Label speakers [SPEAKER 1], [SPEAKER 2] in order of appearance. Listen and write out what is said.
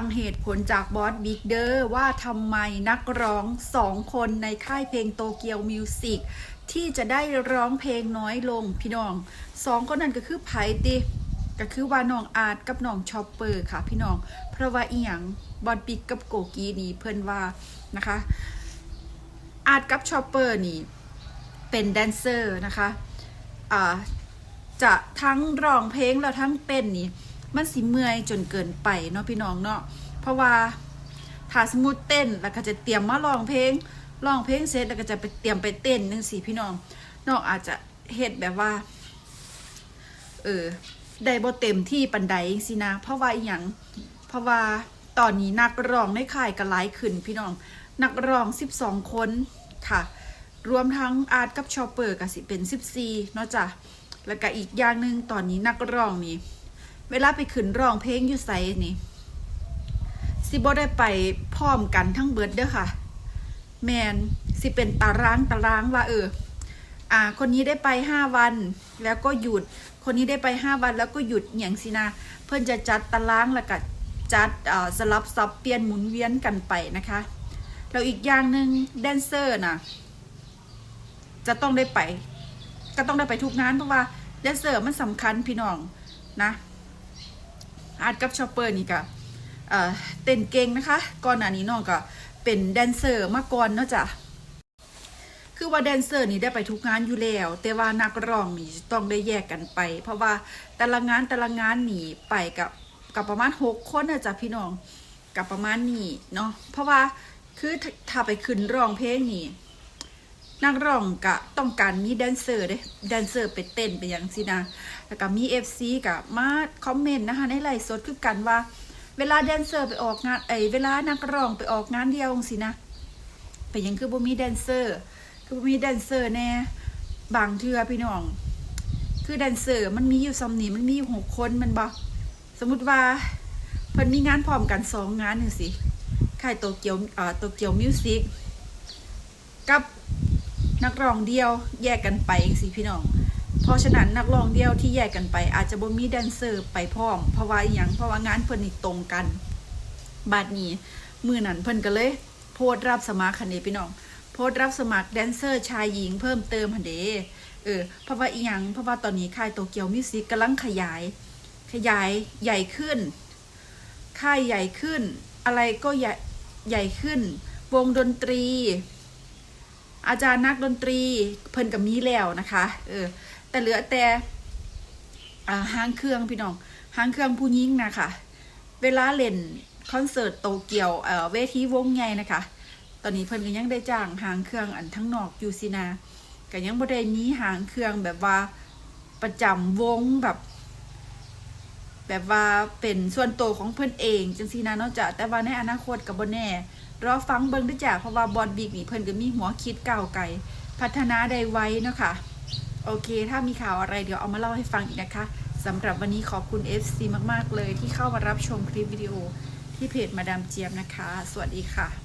[SPEAKER 1] ฟังเหตุผลจากบอสบิ๊กเดอร์ว่าทำไมนักร้องสองคนในค่ายเพลงโตเกียวมิวสิกที่จะได้ร้องเพลงน้อยลงพี่น้องสองคนนั้นก็คือไผ่ติก็คือว่าน้องอาร์ตกับน้องชอปเปอร์ค่ะพี่น้องเพราะว่าอีหยังบอสบิ๊กกับโกกีนี่เพิ่อนว่านะคะอาร์ตกับชอปเปอร์นี่เป็นแดนเซอร์นะคะอ่าจะทั้งร้องเพลงแล้วทั้งเต้นนี่ มันสิเมื่อยจนเกินไปเนาะพี่น้องเนาะเพราะว่าถ้าสมมติเต้นแล้วก็จะเตรียมมาร้องเพลงร้องเพลงเสร็จแล้วก็จะไปเตรียมไปเต้นนึงสิพี่น้องน้องอาจจะเฮ็ดแบบว่า เออได้บ่เต็มที่ปันใดสินะ เพราะว่าอหย่างเพราะว่าตอนนี้นักร้องในค่ายก็หลายขึ้นพี่น้อง นักร้อง 12 คนค่ะ รวมทั้งอาร์ตกับชอปเปอร์ก็สิเป็น 14 เนาะจ้ะแล้วก็อีกอย่างหนึ่งตอนนี้นักร้องนี่ เวลาไปขึ้นร้องเพลงอยู่ไสนี่สิบ่ได้ไปพร้อมกันทั้งเบิดเด้อค่ะ แมนสิเป็นตารางตารางว่าเออ อ่า คนนี้ได้ไปห้าวัน แล้วก็หยุด คนนี้ได้ไปห้าวันแล้วก็หยุดอย่างสินะเพื่อนจะจัดตารางแล้วก็จัดสลับซับเปลี่ยนหมุนเวียนกันไปนะคะแล้วอีกอย่างหนึ่งแดนเซอร์นะจะต้องได้ไป ก็ต้องได้ไปทุกงานเพราะว่าแดนเซอร์มันสำคัญพี่น้องนะ อาร์ตกับชอปเปอร์นี่ก็เต้นเก่งนะคะ ก่อนหน้านี้น้องก็เป็นแดนเซอร์มาก่อนเนาะจ้ะคือว่าแดนเซอร์นี่ได้ไปทุกงานอยู่แล้ว แต่ว่านักร้องนี่ต้องได้แยกกันไป เพราะว่าแต่ละงานแต่ละงานนี่ไปกับกับประมาณหกคนนะจ๊ะพี่น้องกับประมาณนี้เนาะเพราะว่าคือถ้าถ้าไปขึ้นร้องเพลงนี่ นักร้องก็ต้องการมีแดนเซอร์เด้แดนเซอร์ไปเต้นไปอย่างสินะแล้วก็มี FC กับมาคอมเมนต์นะคะในไลฟ์สดคือกันว่า เวลาแดนเซอร์ไปออกงานไอยเวลานักร้องไปออกงานเดียวสินะเป็นหยังคือบ่มีแดนเซอร์ คือบ่มีแดนเซอร์แน่บางเทือพี่น้อง คือแดนเซอร์มันมีอยู่ซ้ำนี่มันมีอยู่หกคนมันบ่สมมุติว่าเพิ่นมีงานพร้อมกันสองงานจังซี่ค่ายโตเกียวอ่าโตเกียวมิวสิกกับ นักร้องเดียวแยกกันไปจังซี่พี่น้อง เพราะฉะนั้นนักร้องเดียวที่แยกกันไป อาจจะบ่มีแดนเซอร์ไปพร้อมเพราะว่าอหยังเพราะว่างานเพิ่นนี่ตรงกันบาดนี้มือนั้นเพิ่นก็เลย โพสรับสมัครคันนี้พี่น้อง โพสรับสมัครแดนเซอร์ชายหญิงเพิ่มเติมหันเดเออเพราะว่าอีหยังเพราะว่าตอนนี้ค่ายโตเกียวมิวสิกกำลังขยาย ขยายใหญ่ขึ้น ค่ายใหญ่ขึ้น อะไรก็ใหญ่ใหญ่ขึ้น วงดนตรี อาจารย์นักดนตรีเพิ่นกับมีแล้วนะคะเออแต่เหลือแต่อ่าห้างเครื่องพี่น้องห้างเครื่องผู้หญิงนะคะเวลาเล่นคอนเสิร์ตโตเกียวเเวทีวงใหญ่นะคะ ตอนนี้เพิ่นก็ยังได้จ้างหางเครื่องอันทั้งนอกอยู่สินะก็ยังบ่ได้มีหางเครื่องแบบว่าประจำวงแบบ แบบว่าเป็นส่วนตัวของเพิ่อนเองจังซีนะเนาะจ้ะแต่ว่าในอนาคตก็บ่แน่รอฟังเบิ่งเด้วยจ้ะเพราะว่าบอลบิ๊กนี่เพิ่อนก็มีหัวคิดเก้าไกลพัฒนาได้ไวเนาะค่ะโอเค ถ้ามีข่าวอะไรเดี๋ยวเอามาเล่าให้ฟังอีกนะคะสำหรับวันนี้ขอบคุณ FC มาก ๆ เลยที่เข้ามารับชมคลิปวิดีโอที่เพจมาดามเจี๊ยบนะคะ สวัสดีค่ะ